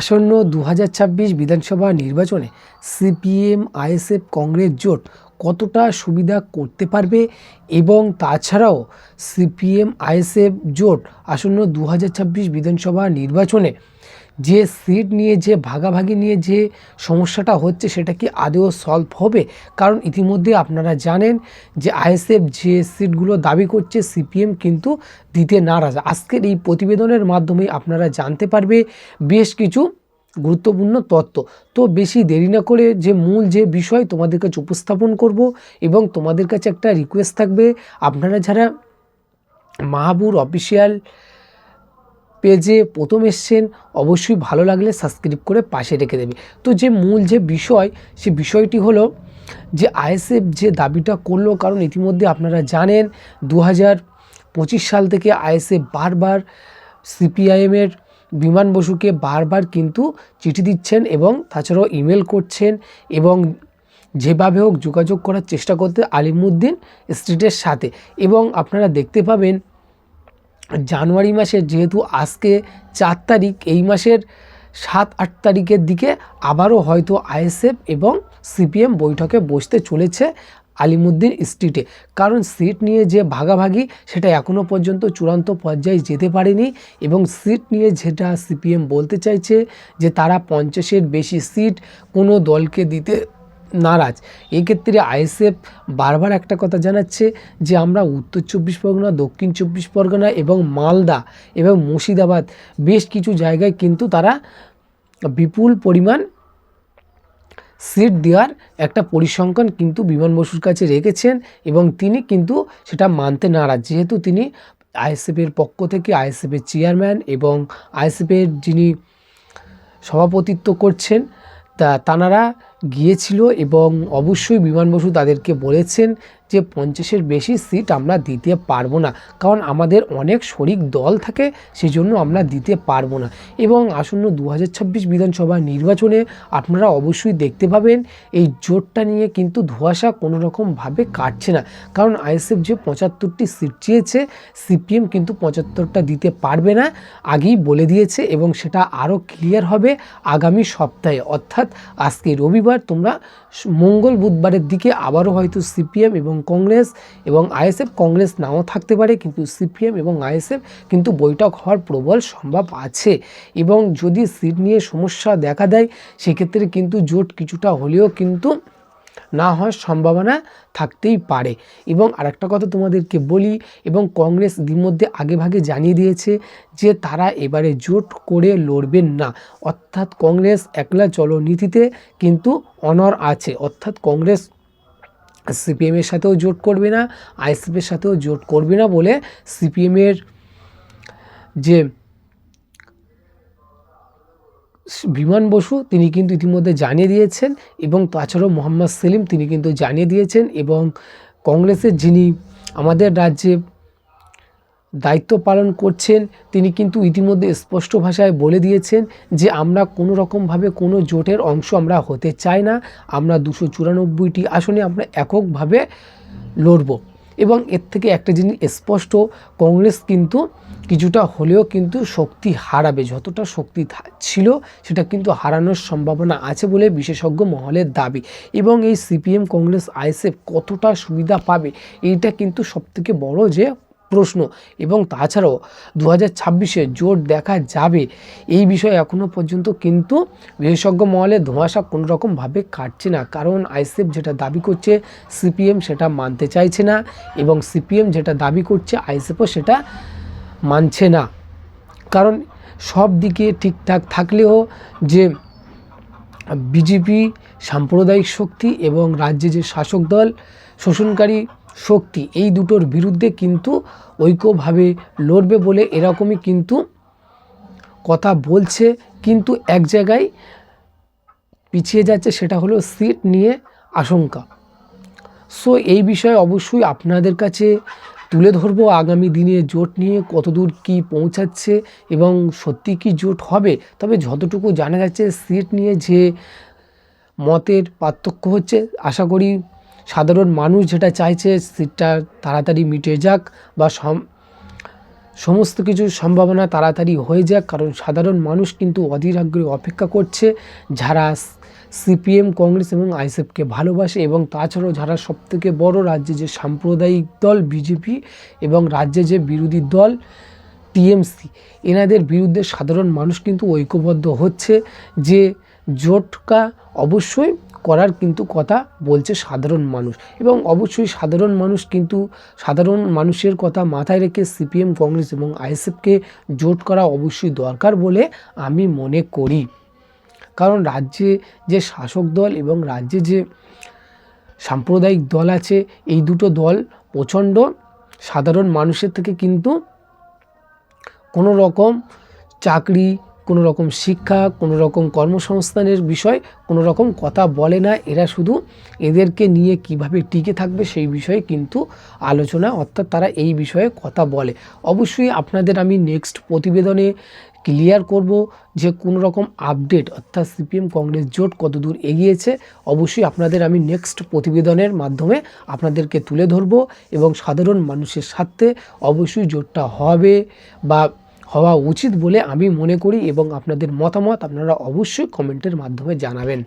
আসন্ন দু হাজার ছাব্বিশ বিধানসভা নির্বাচনে সিপিএম, আইএসএফ, কংগ্রেস জোট কতটা সুবিধা করতে পারবে এবং তাছাড়াও সিপিএম, আইএসএফ জোট আসন্ন দু হাজার ছাব্বিশ বিধানসভা নির্বাচনে যে সিট নিয়ে, যে ভাগাভাগি নিয়ে যে সমস্যাটা হচ্ছে সেটা কি আদৌ সলভ হবে? কারণ ইতিমধ্যে আপনারা জানেন যে আইএসএফ যে সিটগুলো দাবি করছে, সিপিএম কিন্তু দিতে নারাজ। আজকের এই প্রতিবেদনের মাধ্যমে আপনারা জানতে পারবে বেশ কিছু গুরুত্বপূর্ণ তত্ত্ব তো বেশি দেরি না করে যে মূল যে বিষয় তোমাদের কাছে উপস্থাপন করব এবং তোমাদের কাছে একটা রিকোয়েস্ট থাকবে। আপনারা যারা মাহাবুর অফিসিয়াল পেজে প্রথম এসছেন, অবশ্যই ভালো লাগলে সাবস্ক্রাইব করে পাশে রেখে দেবে। তো যে মূল যে বিষয়, সে বিষয়টি হলো যে আইএসএফ যে দাবিটা করল, কারণ ইতিমধ্যে আপনারা জানেন দু হাজার পঁচিশ সাল থেকে আইএসএফ বারবার সিপিআইএমের বিমান বসুকে বারবার কিন্তু চিঠি দিচ্ছেন এবং তাছাড়াও ইমেল করছেন এবং যেভাবে হোক যোগাযোগ করার চেষ্টা করতে আলিমুদ্দিন স্ট্রিটের সাথে। এবং আপনারা দেখতে পাবেন জানুয়ারি মাসের যেহেতু আজকে চার তারিখ, এই মাসের সাত, আট তারিখের দিকে আবারও হয়তো আইএসএফ এবং সিপিএম বৈঠকে বসতে চলেছে আলিমুদ্দিন স্ট্রিটে। কারণ সিট নিয়ে যে ভাগাভাগি, সেটা এখনও পর্যন্ত চূড়ান্ত পর্যায়ে যেতে পারেনি এবং সিট নিয়ে যেটা সিপিএম বলতে চাইছে যে তারা পঞ্চাশের বেশি সিট কোনো দলকে দিতে নারাজ। এক্ষেত্রে আইএসএফ বারবার একটা কথা জানাচ্ছে যে, আমরা উত্তর চব্বিশ পরগনা, দক্ষিণ চব্বিশ পরগনা এবং মালদা এবং মুর্শিদাবাদ বেশ কিছু জায়গায় কিন্তু তারা বিপুল পরিমাণ সিট দেওয়ার একটা পরিসংখ্যান কিন্তু বিমান বসুর কাছে রেখেছেন এবং তিনি কিন্তু সেটা মানতে নারাজ। যেহেতু তিনি আইএসএফের পক্ষ থেকে আইএসএফের চেয়ারম্যান এবং আইএসএফের যিনি সভাপতিত্ব করছেন তা তানারা গিয়েছিল এবং অবশ্যই বিমান বসু তাদেরকে বলেছেন যে পঞ্চাশের বেশি সিট আমরা দিতে পারব না। কারণ আমাদের অনেক শরিক দল থাকে, সেজন্য আমরা দিতে পারব না। এবং আসন্ন দু হাজার ছাব্বিশ বিধানসভা নির্বাচনে আপনারা অবশ্যই দেখতে পাবেন, এই জোটটা নিয়ে কিন্তু ধোঁয়াশা কোনো রকমভাবে কাটছে না। কারণ আইএসএফ যে পঁচাত্তরটি সিট চেয়েছে, সিপিএম কিন্তু পঁচাত্তরটা দিতে পারবে না, আগেই বলে দিয়েছে এবং সেটা আরও ক্লিয়ার হবে আগামী সপ্তাহে। অর্থাৎ আজকে রবিবার তোমরা মঙ্গল বুধবারের দিকে আবারও হয়তো সিপিএম এবং কংগ্রেস এবং আইএসএফ, কংগ্রেস নাও থাকতে পারে, কিন্তু সিপিএম এবং আইএসএফ কিন্তু বৈঠক হওয়ার প্রবল সম্ভব আছে। এবং যদি সিট নিয়ে সমস্যা দেখা দেয়, সেক্ষেত্রে কিন্তু জোট কিছুটা হলেও কিন্তু না হওয়ার সম্ভাবনা থাকতেই পারে। এবং আরেকটা কথা তোমাদেরকে বলি, এবং কংগ্রেস ইতিমধ্যে আগেভাগে জানিয়ে দিয়েছে যে তারা এবারে জোট করে লড়বেন না। অর্থাৎ কংগ্রেস একলা চলো নীতিতে কিন্তু অনর আছে। অর্থাৎ কংগ্রেস সিপিএমের সাথেও জোট করবে না আইএসএফের সাথেও জোট করবে না বলে সিপিএমের যে বিমান বসু, তিনি কিন্তু ইতিমধ্যে জানিয়ে দিয়েছেন এবং তাছাড়াও মোহাম্মদ সেলিম, তিনি কিন্তু জানিয়ে দিয়েছেন এবং কংগ্রেসের যিনি আমাদের রাজ্যে দায়িত্ব পালন করছেন, তিনি কিন্তু ইতিমধ্যে স্পষ্ট ভাষায় বলে দিয়েছেন যে আমরা কোনো রকমভাবে কোনো জোটের অংশ আমরা হতে চাই না, আমরা দুশো চুরানব্বইটি আসনে আমরা এককভাবে লড়ব। এবং এর থেকে একটা জিনিস স্পষ্ট, কংগ্রেস কিন্তু কিছুটা হলেও কিন্তু শক্তি হারাবে, যতটা শক্তি ছিল সেটা কিন্তু হারানোর সম্ভাবনা আছে বলে বিশেষজ্ঞ মহলের দাবি। এবং এই সিপিএম কংগ্রেস আইএসএফ কতটা সুবিধা পাবে, এইটা কিন্তু সবথেকে বড় যে প্রশ্ন। এবং তাছাড়াও দু হাজার ছাব্বিশে জোট দেখা যাবে। এই বিষয়ে এখনও পর্যন্ত কিন্তু বিশেষজ্ঞ মহলে ধোঁয়াশা কোনো রকমভাবে কাটছে না। কারণ আইসিএফ যেটা দাবি করছে, সিপিএম সেটা মানতে চাইছে না এবং সিপিএম যেটা দাবি করছে আইসিএফও সেটা মানছে না। কারণ সব দিকে ঠিকঠাক থাকলেও যে বিজেপি সাম্প্রদায়িক শক্তি এবং রাজ্যে যে শাসক দল, শোষণকারী শক্তি। এই দুটোর বিরুদ্ধে কিন্তু ঐক্যভাবে লড়বে বলে এরকমই কিন্তু কথা বলছে। কিন্তু এক জায়গায় পিছিয়ে যাচ্ছে সেটা হলো সিট নিয়ে আশঙ্কা। সো এই বিষয়ে অবশ্যই আপনাদের কাছে তুলে ধরবো আগামী দিনে জোট নিয়ে কতদূর কি পৌঁছাচ্ছে এবং সত্যি কি জোট হবে। তবে যতটুকু জানা যাচ্ছে সিট নিয়ে যে মতের পার্থক্য হচ্ছে, আশা করি সাধারণ মানুষ যেটা চাইছে, সিটটা তাড়াতাড়ি মিটে যাক বা সমস্ত কিছু সম্ভাবনা তাড়াতাড়ি হয়ে যাক। কারণ সাধারণ মানুষ কিন্তু অধীর আগ্রহে অপেক্ষা করছে, যারা সিপিএম, কংগ্রেস এবং আইএসএফকে ভালোবাসে এবং তাছাড়াও যারা সবথেকে বড় রাজ্যে যে সাম্প্রদায়িক দল বিজেপি এবং রাজ্যে যে বিরোধী দল টিএমসি, এনাদের বিরুদ্ধে সাধারণ মানুষ কিন্তু ঐক্যবদ্ধ হচ্ছে যে জোটকা অবশ্যই করার কিন্তু কথা বলছে সাধারণ মানুষ। এবং অবশ্যই সাধারণ মানুষ কিন্তু সাধারণ মানুষের কথা মাথায় রেখে সিপিএম, কংগ্রেস এবং আইএসএফকে জোট করা অবশ্যই দরকার বলে আমি মনে করি। কারণ রাজ্যে যে শাসক দল এবং রাজ্যে যে সাম্প্রদায়িক দল আছে, এই দুটো দল প্রচণ্ড সাধারণ মানুষের থেকে কিন্তু কোনো রকম চাকরি কোনো রকম শিক্ষা কোনো রকম কর্মসংস্থানের বিষয় কোনো রকম কথা বলে না। এরা শুধু এদেরকে নিয়ে কীভাবে টিকে থাকবে সেই বিষয়ে কিন্তু আলোচনা, অর্থাৎ তারা এই বিষয়ে কথা বলে। অবশ্যই আপনাদের আমি নেক্সট প্রতিবেদনে ক্লিয়ার করব যে কোনো রকম আপডেট অর্থাৎ সিপিএম কংগ্রেস জোট কতদূর এগিয়েছে, অবশ্যই আপনাদের আমি নেক্সট প্রতিবেদনের মাধ্যমে আপনাদেরকে তুলে ধরব এবং সাধারণ মানুষের স্বার্থে অবশ্যই জোটটা হবে বা হওয়া উচিত বলে আমি মনে করি এবং আপনাদের মতামত আপনারা অবশ্যই কমেন্টের মাধ্যমে জানাবেন।